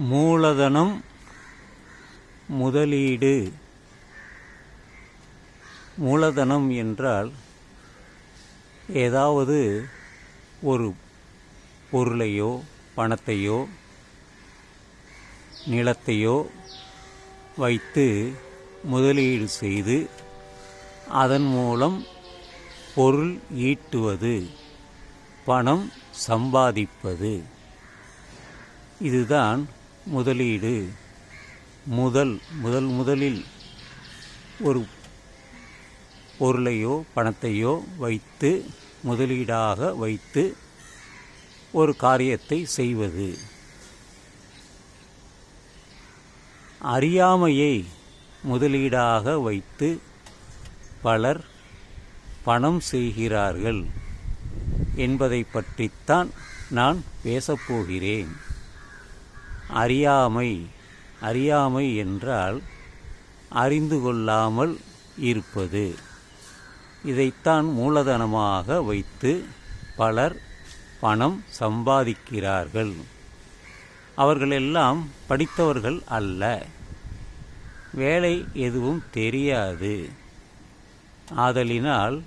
மூலதனம் முதலீடு. மூலதனம் என்றால் ஏதாவது ஒரு பொருளையோ பணத்தையோ நிலத்தையோ வைத்து முதலீடு செய்து அதன் மூலம் பொருள் ஈட்டுவது பணம் சம்பாதிப்பது. இதுதான் முதலீடு. முதல் முதல் முதலில் ஒரு பொருளையோ பணத்தையோ வைத்து முதலீடாக வைத்து ஒரு காரியத்தை செய்வது. அறியாமையை முதலீடாக வைத்து பலர் பணம் செய்கிறார்கள் என்பதை பற்றித்தான் நான் பேசப்போகிறேன். அறியாமை அறியாமை என்றால் அறிந்து கொள்ளாமல் இருப்பது. இதைத்தான் மூலதனமாக வைத்து பலர் பணம் சம்பாதிக்கிறார்கள். அவர்களெல்லாம் படித்தவர்கள் அல்ல. வேலை எதுவும் தெரியாது. ஆதலினால்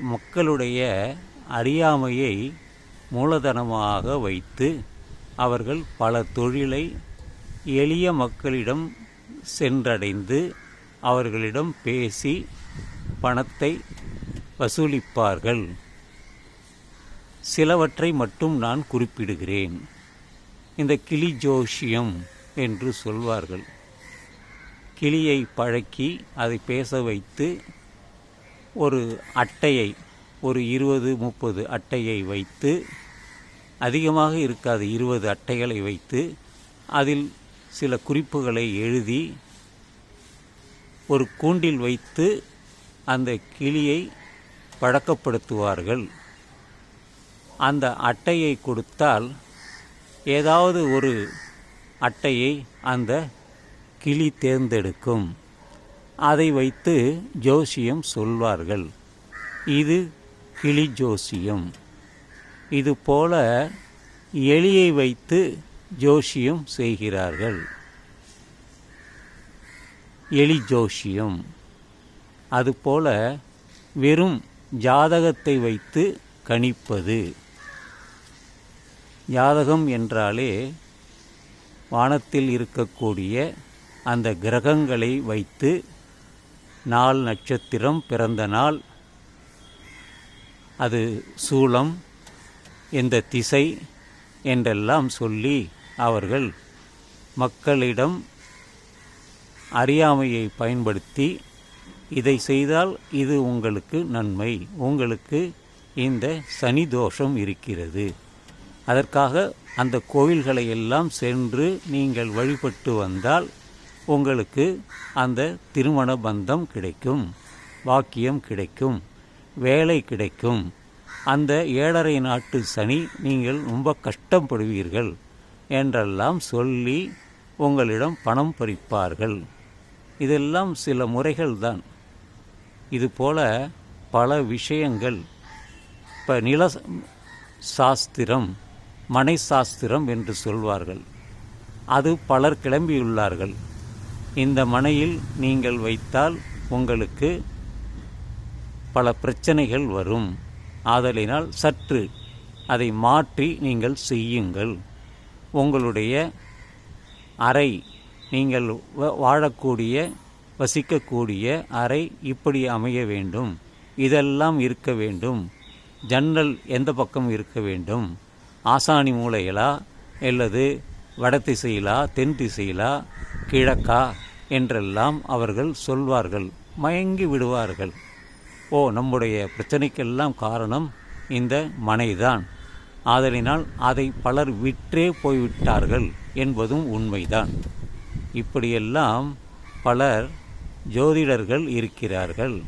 மக்களுடைய அறியாமையை மூலதனமாக வைத்து அவர்கள் பல தொழிலை எளிய மக்களிடம் சென்றடைந்து அவர்களிடம் பேசி பணத்தை வசூலிப்பார்கள். சிலவற்றை மட்டும் நான் குறிப்பிடுகிறேன். இந்த கிளி ஜோஷியம் என்று சொல்வார்கள். கிளியை பழக்கி அதை பேச வைத்து ஒரு அட்டையை ஒரு இருபது முப்பது அட்டையை வைத்து அதிகமாக இருக்காது. இருபது அட்டைகளை வைத்து அதில் சில குறிப்புகளை எழுதி ஒரு கூண்டில் வைத்து அந்த கிளியை பழக்கப்படுத்துவார்கள். அந்த அட்டையை கொடுத்தால் ஏதாவது ஒரு அட்டையை அந்த கிளி தேர்ந்தெடுக்கும். அதை வைத்து ஜோசியம் சொல்வார்கள். இது கிளி ஜோசியம். இது போல எலியை வைத்து ஜோஷியம் செய்கிறார்கள். எலி ஜோஷியம். அதுபோல வெறும் ஜாதகத்தை வைத்து கணிப்பது. ஜாதகம் என்றாலே வானத்தில் இருக்கக்கூடிய அந்த கிரகங்களை வைத்து நாள் நட்சத்திரம் பிறந்த நாள் அது சூலம் எந்த திசை என்றெல்லாம் சொல்லி அவர்கள் மக்களிடம் அறியாமையை பயன்படுத்தி இதை செய்தால் இது உங்களுக்கு நன்மை. உங்களுக்கு இந்த சனி தோஷம் இருக்கிறது. அதற்காக அந்த கோவில்களை எல்லாம் சென்று நீங்கள் வழிபட்டு வந்தால் உங்களுக்கு அந்த திருமண பந்தம் கிடைக்கும் வாக்கியம் கிடைக்கும் வேலை கிடைக்கும். அந்த ஏழரை நாட்டு சனி நீங்கள் ரொம்ப கஷ்டப்படுவீர்கள் என்றெல்லாம் சொல்லி உங்களிடம் பணம் பறிப்பார்கள். இதெல்லாம் சில முறைகள் தான் இதுபோல பல விஷயங்கள். இப்போ நில சாஸ்திரம் மனை சாஸ்திரம் என்று சொல்வார்கள். அது பலர் கிளம்பியுள்ளார்கள். இந்த மனையில் நீங்கள் வைத்தால் உங்களுக்கு பல பிரச்சனைகள் வரும். ஆதலினால் சற்று அதை மாற்றி நீங்கள் செய்யுங்கள். உங்களுடைய அறை நீங்கள் வாழக்கூடிய வசிக்கக்கூடிய அறை இப்படி அமைய வேண்டும். இதெல்லாம் இருக்க வேண்டும். ஜன்னல் எந்த பக்கம் இருக்க வேண்டும்? ஆசானி மூலையிலா அல்லது வட திசையிலா தென் திசையிலா கிழக்கா என்றெல்லாம் அவர்கள் சொல்வார்கள். மயங்கி விடுவார்கள். ஓ நம்முடைய பிரச்சனைக்கெல்லாம் காரணம் இந்த மனைதான். ஆதலினால் அதை பலர் விற்றே போய்விட்டார்கள் என்பதும் உண்மைதான். இப்படியெல்லாம் பலர் ஜோதிடர்கள் இருக்கிறார்கள்.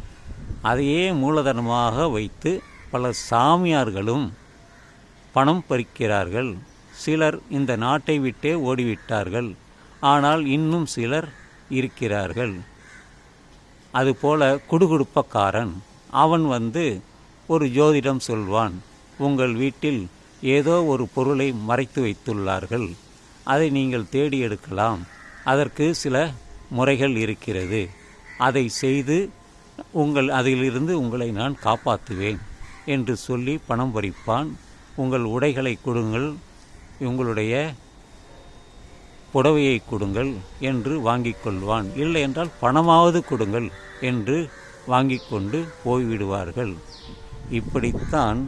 அதையே மூலதனமாக வைத்து பல சாமியார்களும் பணம் பறிக்கிறார்கள். சிலர் இந்த நாட்டை விட்டே ஓடிவிட்டார்கள். ஆனால் இன்னும் சிலர் இருக்கிறார்கள். அதுபோல குடுகுடுப்பக்காரன் அவன் வந்து ஒரு ஜோதிடம் சொல்வான் உங்கள் வீட்டில் ஏதோ ஒரு பொருளை மறைத்து வைத்துள்ளார்கள். அதை நீங்கள் தேடி எடுக்கலாம். அதற்கு சில முறைகள் இருக்கிறது. அதை செய்து உங்கள் அதிலிருந்து உங்களை நான் காப்பாற்றுவேன் என்று சொல்லி பணம் பறிப்பான். உங்கள் உடைகளை கொடுங்கள். உங்களுடைய புடவையை கொடுங்கள் என்று வாங்கிக் கொள்வான். இல்லை என்றால் பணமாவது கொடுங்கள் என்று வாங்கி கொண்டு போய்விடுவார்கள். இப்படித்தான்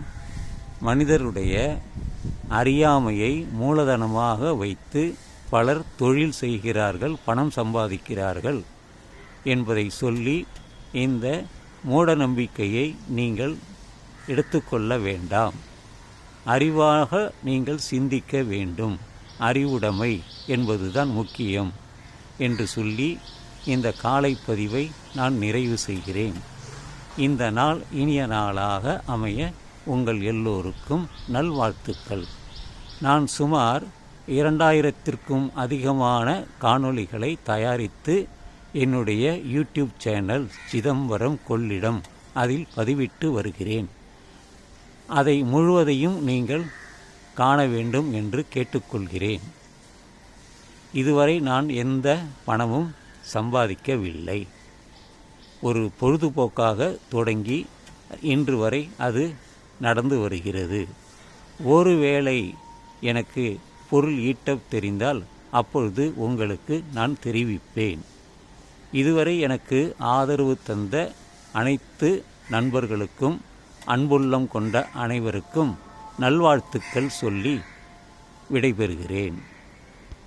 மனிதருடைய அறியாமையை மூலதனமாக வைத்து பலர் தொழில் செய்கிறார்கள் பணம் சம்பாதிக்கிறார்கள் என்பதை சொல்லி இந்த மூட நம்பிக்கையை நீங்கள் எடுத்துக்கொள்ள வேண்டாம். அறிவாக நீங்கள் சிந்திக்க வேண்டும். அறிவுடைமை என்பதுதான் முக்கியம் என்று சொல்லி இந்த காலை பதிவை நான் நிறைவு செய்கிறேன். இந்த நாள் இனிய நாளாக அமைய உங்கள் எல்லோருக்கும் நல்வாழ்த்துக்கள். நான் சுமார் இரண்டாயிரத்திற்கும் அதிகமான காணொளிகளை தயாரித்து என்னுடைய யூடியூப் சேனல் சிதம்பரம் கொள்ளிடம் அதில் பதிவிட்டு வருகிறேன். அதை முழுவதையும் நீங்கள் காண வேண்டும் என்று கேட்டுக்கொள்கிறேன். இதுவரை நான் எந்த பணமும் சம்பாதிக்கவில்லை. ஒரு பொழுதுபோக்காக தொடங்கி இன்று வரை அது நடந்து வருகிறது. ஒருவேளை எனக்கு பொருள் ஈட்ட தெரிந்தால் அப்பொழுது உங்களுக்கு நான் தெரிவிப்பேன். இதுவரை எனக்கு ஆதரவு தந்த அனைத்து நண்பர்களுக்கும் அன்புள்ளம் கொண்ட அனைவருக்கும் நல்வாழ்த்துக்கள் சொல்லி விடைபெறுகிறேன்.